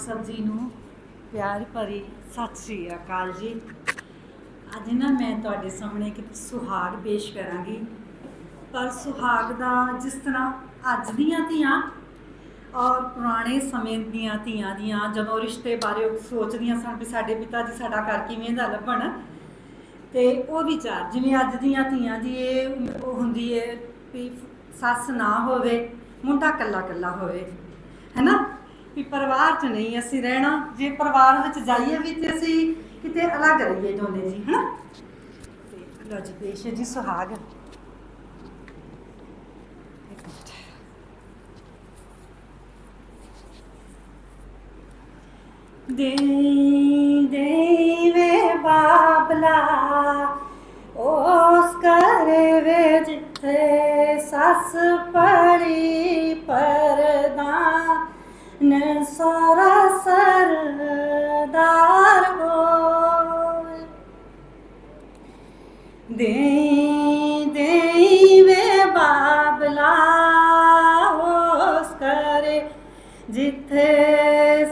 ਸਭ ਜੀ ਨੂੰ ਪਿਆਰ ਭਰੀ ਸਤਿ ਸ੍ਰੀ ਅਕਾਲ ਜੀ। ਅੱਜ ਨਾ ਮੈਂ ਤੁਹਾਡੇ ਸਾਹਮਣੇ ਇੱਕ ਸੁਹਾਗ ਪੇਸ਼ ਕਰਾਂਗੀ। ਪਰ ਸੁਹਾਗ ਦਾ ਜਿਸ ਤਰ੍ਹਾਂ ਅੱਜ ਦੀਆਂ ਧੀਆਂ ਔਰ ਪੁਰਾਣੇ ਸਮੇਂ ਦੀਆਂ ਧੀਆਂ ਦੀਆਂ ਜਦੋਂ ਰਿਸ਼ਤੇ ਬਾਰੇ ਉਹ ਸੋਚਦੀਆਂ ਸਨ ਵੀ ਸਾਡੇ ਪਿਤਾ ਜੀ ਸਾਡਾ ਘਰ ਕਿਵੇਂ ਦਾ ਲੱਭਣ, ਤੇ ਉਹ ਵਿਚਾਰ ਜਿਵੇਂ ਅੱਜ ਦੀਆਂ ਧੀਆਂ ਦੀ ਇਹ ਉਹ ਹੁੰਦੀ ਹੈ ਵੀ ਸੱਸ ਨਾ ਹੋਵੇ, ਮੁੰਡਾ ਕੱਲਾ ਕੱਲਾ ਹੋਵੇ, ਹੈਨਾ? ਵੀ ਪਰਿਵਾਰ 'ਚ ਨਹੀਂ ਅਸੀਂ ਰਹਿਣਾ, ਜੇ ਪਰਿਵਾਰ ਵਿੱਚ ਜਾਈਏ ਵੀ ਤੇ ਅਸੀਂ ਕਿਤੇ ਅਲੱਗ ਰਹੀਏ ਦੋਨੇ ਜੀ, ਹੈਨਾ? ਤੇ ਲੋ ਜੀ, ਪੇਸ਼ ਹੈ ਜੀ ਸੁਹਾਗ। ਇੱਕ ਦੇ ਦੇਵੇ ਬਾਬਲਾ ਉਸ ਘਰੇ ਵੇ ਜਿੱਥੇ ਸੱਸ ਪੜੀ। ਨ ਸਾਰਾ ਸਰਦਾਰ ਹੋਵੇ ਦੇ ਦੇਵੇ ਬਾਬਲਾ ਉਸ ਕਰੇ, ਜਿੱਥੇ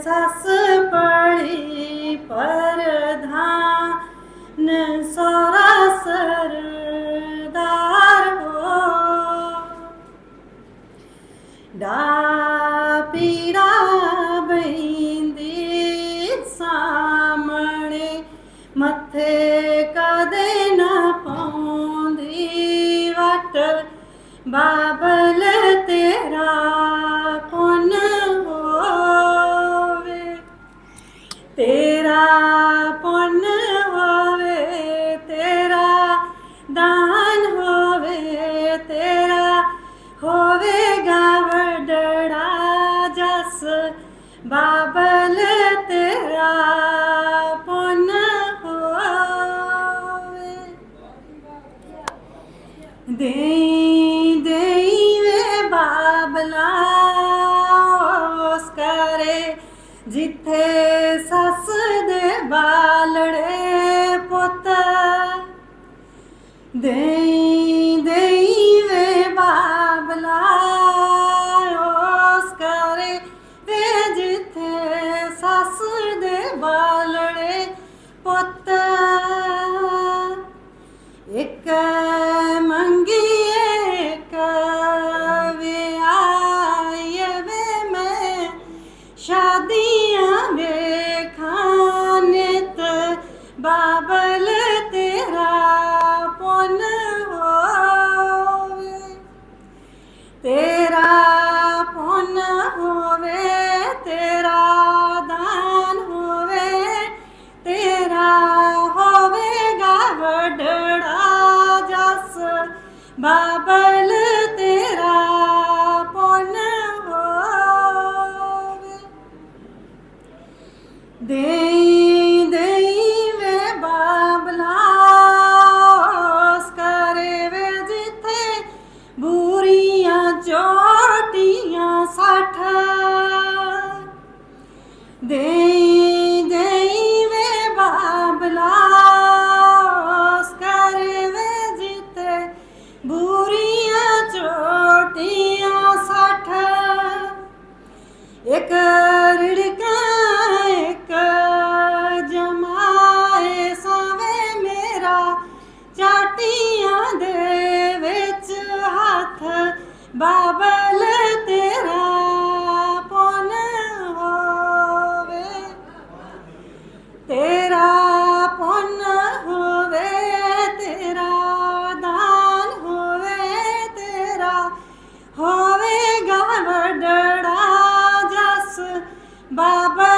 ਸੱਸ ਪੜੀ ਪਰਧਾਨ ਸਾਰਾ ਸਰਦਾਰ ਹੋ ਦਾ ਬਾਬਲ ਤੇਰਾ ਕਰੇ ਬਾਬਲ ਤੇਰਾ ਪੁੰਨ ਹੋਵੇ। ਦੇਈ ਦੇਈ ਵੇ ਬਾਬਲਾ, ਉਸ ਕਰੇ ਵੇ ਜਿੱਥੇ ਬੂਰੀਆਂ, ਚੋਟੀਆਂ ਸੱਠ। ਦੇ ਇੱਕ ਰਿੜਕਾ ਜਮਾਏ ਸਾਵੇ ਮੇਰਾ। ਚਾਟੀਆਂ ਦੇ ਵਿੱਚ ਹੱਥ ਬਾਬਾ ਬਾਬਲ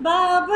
Bye.